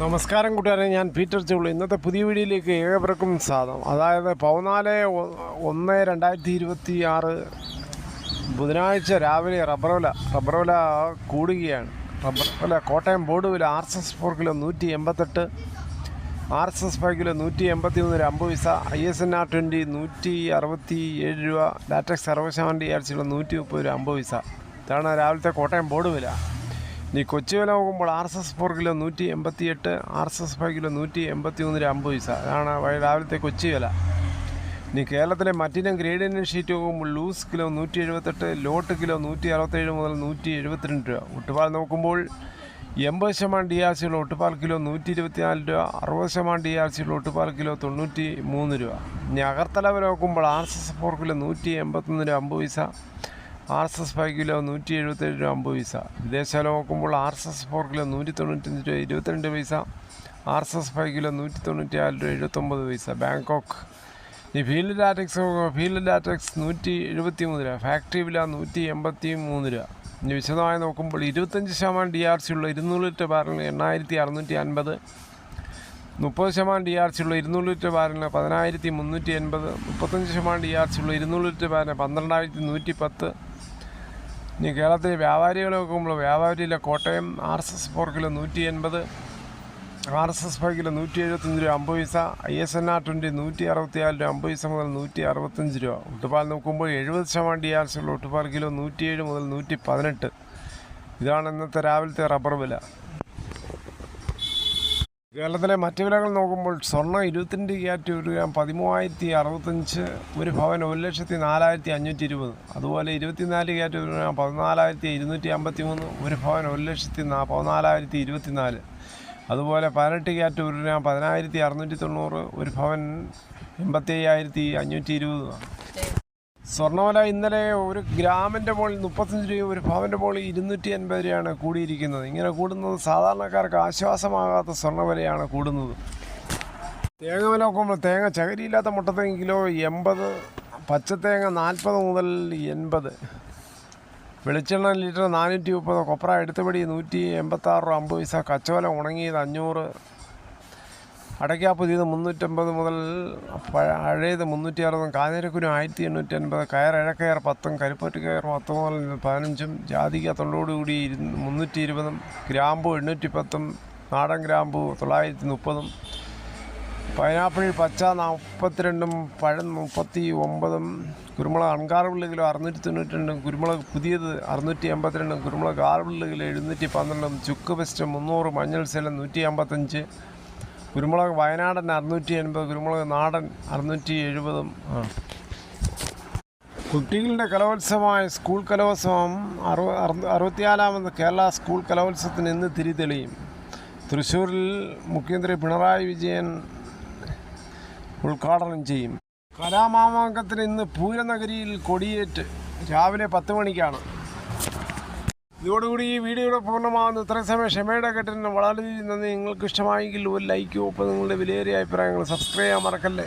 നമസ്കാരം കൂട്ടുകാരെ ഞാൻ പീറ്റർ ചുള്ളു. ഇന്നത്തെ പുതിയ വീഡിയോയിലേക്ക് ഏവർക്കും സ്വാഗതം. അതായത് പതിനാല് ഒന്ന് രണ്ടായിരത്തി ഇരുപത്തി ആറ് ബുധനാഴ്ച രാവിലെ റബ്ബർവില റബ്ബർവില റബ്ബർ വില കൂടുകയാണ്. റബ്ബർ കോട്ടയം ബോർഡ് വില R S S four kilo നൂറ്റി എൺപത്തെട്ട് R S S five kilo നൂറ്റി എൺപത്തി മൂന്ന് രൂപ അമ്പത് പൈസ I S N R twenty നൂറ്റി അറുപത്തി ഏഴ് രൂപ ലാറ്റക്സ് അറുപത് ആഴ്ചയുള്ള നൂറ്റി മുപ്പത് രൂപ അമ്പത് പൈസ. ഇതാണ് രാവിലത്തെ കോട്ടയം ബോർഡ് വില ഇനി കൊച്ചി വില നോക്കുമ്പോൾ R S S four kilo നൂറ്റി എൺപത്തി എട്ട് R S S five kilo നൂറ്റി എൺപത്തി രൂപ അമ്പത് പൈസ. അതാണ് രാവിലത്തെ കൊച്ചി വില ഇനി കേരളത്തിലെ മറ്റിനം ഗ്രേഡിയൻ ഷീറ്റ് നോക്കുമ്പോൾ ലൂസ് കിലോ നൂറ്റി എഴുപത്തെട്ട് ലോട്ട് കിലോ നൂറ്റി അറുപത്തേഴ് മുതൽ നൂറ്റി എഴുപത്തിരണ്ട് രൂപ. ഒട്ടുപാൽ നോക്കുമ്പോൾ എൺപത് ശതമാനം ഡി ആർ സിയുള്ള ഒട്ടുപാൽ കിലോ നൂറ്റി ഇരുപത്തിനാല് രൂപ അറുപത് ശതമാനം ഡി ആർ സിയുള്ള ഒട്ടുപാൽ കിലോ തൊണ്ണൂറ്റി മൂന്ന് രൂപ. ഇനി അകർത്തല വില നോക്കുമ്പോൾ R S S four kilo നൂറ്റി എൺപത്തൊന്ന് അമ്പത് പൈസ. R S S five kilo നൂറ്റി എഴുപത്തേഴ് രൂപ അമ്പത് പൈസ. വിദേശ നോക്കുമ്പോൾ R S S four kilo നൂറ്റി തൊണ്ണൂറ്റഞ്ച് രൂപ ഇരുപത്തിരണ്ട് പൈസ. R S S five kilo നൂറ്റി തൊണ്ണൂറ്റി നാല് രൂപ എഴുപത്തൊമ്പത് പൈസ. ബാങ്കോക്ക്. ഈ ഫീൽഡ് ലാറ്റക്സ് ഫീൽഡ് ഡാറ്റക്സ് നൂറ്റി എഴുപത്തി മൂന്ന് രൂപ. ഫാക്ടറി വില നൂറ്റി എൺപത്തി മൂന്ന് രൂപ. ഇനി വിശദമായി നോക്കുമ്പോൾ ഇരുപത്തഞ്ച് ശതമാനം ഡി ആർ സി ഉള്ള ഇരുന്നൂറ് ലിറ്റർ ബാരലിന് എണ്ണായിരത്തി അറുന്നൂറ്റി അൻപത് മുപ്പത് ശതമാനം ഡി ആർ സി ഉള്ള ഇരുന്നൂറ് ലിറ്റർ ബാരലിന് പതിനായിരത്തി മുന്നൂറ്റി എൺപത് മുപ്പത്തഞ്ച് ശതമാനം ഡി ആർ സി ഉള്ള ഇരുന്നൂറ് ലിറ്റർ ബാരലിന് പന്ത്രണ്ടായിരത്തി നൂറ്റി പത്ത് ഇനി കേരളത്തിലെ വ്യാപാരികളെ നോക്കുമ്പോൾ വ്യാപാരിയിലെ Kottayam R S S four kilo നൂറ്റി എൺപത് R S S five kilo നൂറ്റി എഴുപത്തഞ്ച് രൂപ അമ്പത് പൈസ I S N R twenty നൂറ്റി അറുപത്തിനാല് രൂപ അമ്പത് പൈസ മുതൽ നൂറ്റി അറുപത്തഞ്ച് രൂപ. ഒട്ടുപാൽ നോക്കുമ്പോൾ എഴുപത് ശതമാനം ഡി ആർ സി ഉള്ള കിലോ നൂറ്റിയേഴ് മുതൽ നൂറ്റി പതിനെട്ട് ഇതാണ് ഇന്നത്തെ രാവിലത്തെ റബ്ബർ വില. കേരളത്തിലെ മറ്റ് വിലകൾ നോക്കുമ്പോൾ സ്വർണം ഇരുപത്തിരണ്ട് ക്യാരറ്റ് ഒരു ഗ്രാം പതിമൂവായിരത്തി അറുപത്തഞ്ച് ഒരു ഭവൻ ഒരു ലക്ഷത്തി നാലായിരത്തി അഞ്ഞൂറ്റി ഇരുപത് അതുപോലെ ഇരുപത്തിനാല് ക്യാരറ്റ് ഒരു ഗ്രാം പതിനാലായിരത്തി ഇരുന്നൂറ്റി അമ്പത്തി മൂന്ന് ഒരു ഭവൻ ഒരു ലക്ഷത്തി നാ പതിനാലായിരത്തി ഇരുപത്തിനാല്. അതുപോലെ പതിനെട്ട് ക്യാരറ്റ് ഒരു ഗ്രാം പതിനായിരത്തി അറുന്നൂറ്റി തൊണ്ണൂറ് ഒരു ഭവൻ എൺപത്തി അയ്യായിരത്തി അഞ്ഞൂറ്റി ഇരുപത് സ്വർണവില ഇന്നലെ ഒരു ഗ്രാമിന്റെ മുകളിൽ മുപ്പത്തഞ്ച് രൂപ ഒരു പവന്റെ മുകളിൽ ഇരുന്നൂറ്റി അൻപത് രൂപയാണ് കൂടിയിരിക്കുന്നത്. ഇങ്ങനെ കൂടുന്നത് സാധാരണക്കാർക്ക് ആശ്വാസമാകാത്ത സ്വർണവിലയാണ് കൂടുന്നത്. തേങ്ങ വില നോക്കുമ്പോൾ തേങ്ങ ചകരിയില്ലാത്ത മുട്ടത്തേങ്ങ കിലോ എൺപത് പച്ചത്തേങ്ങ നാൽപ്പത് മുതൽ എൺപത്. വെളിച്ചെണ്ണ ലിറ്റർ നാനൂറ്റി മുപ്പത് കൊപ്ര എടുത്തുപടി നൂറ്റി എൺപത്താറ് രൂപ അമ്പത് പൈസ കച്ചവലം ഉണങ്ങിയത് അഞ്ഞൂറ്. അടയ്ക്ക പുതിയത് മുന്നൂറ്റമ്പത് മുതൽ പഴ- പഴയത് മുന്നൂറ്റി അറുപതും കാഞ്ഞിരക്കുരു ആയിരത്തി എണ്ണൂറ്റി അൻപത് കയർ ഇഴക്കയർ പത്തും കരിപ്പറ്റ് കയർ പത്ത് മുതൽ പതിനഞ്ചും ജാതിക തൊണ്ടോടുകൂടി ഇരു മുന്നൂറ്റി ഇരുപതും ഗ്രാമ്പു എണ്ണൂറ്റി പത്തും നാടൻ ഗ്രാമ്പു തൊള്ളായിരത്തി മുപ്പതും പൈനാപ്പിൾ പച്ച നാൽപ്പത്തിരണ്ടും പഴം മുപ്പത്തി ഒമ്പതും കുരുമുളക് അൺകാറുള്ള കിലോ അറുന്നൂറ്റി തൊണ്ണൂറ്റി രണ്ടും കുരുമുളക് പുതിയത് അറുന്നൂറ്റി എൺപത്തിരണ്ടും കുരുമുളക് ആറുള്ള കിലോ എഴുന്നൂറ്റി പന്ത്രണ്ടും ചുക്ക് പെസ്റ്റ് മുന്നൂറ് മഞ്ഞൾ സെലം നൂറ്റി അമ്പത്തഞ്ച് കുരുമുളക് വയനാടൻ അറുന്നൂറ്റി എൺപത് കുരുമുളക് നാടൻ അറുന്നൂറ്റി എഴുപതും. ആണ് കുട്ടികളുടെ കലോത്സവമായ സ്കൂൾ കലോത്സവം അറുപ- അറുപത്തിനാലാമത് കേരള സ്കൂൾ കലോത്സവത്തിന് ഇന്ന് തിരിതെളിയും. തൃശ്ശൂരിൽ മുഖ്യമന്ത്രി പിണറായി വിജയൻ ഉദ്ഘാടനം ചെയ്യും. കലാമാമാങ്കത്തിന് ഇന്ന് പൂരനഗരിയിൽ കൊടിയേറ്റ് രാവിലെ പത്ത് മണിക്കാണ്. ഇതോടുകൂടി ഈ വീഡിയോയുടെ പൂർണമാകുന്ന. ഇത്രയും സമയം ക്ഷമയുടെ കെട്ടിന് വളരെ നന്ദി. നിങ്ങൾക്ക് ഇഷ്ടമായെങ്കിൽ ഒരു ലൈക്കും ഒപ്പം നിങ്ങളുടെ വിലയേറിയ അഭിപ്രായങ്ങൾ സബ്സ്ക്രൈബ് ചെയ്യാൻ മറക്കല്ലേ?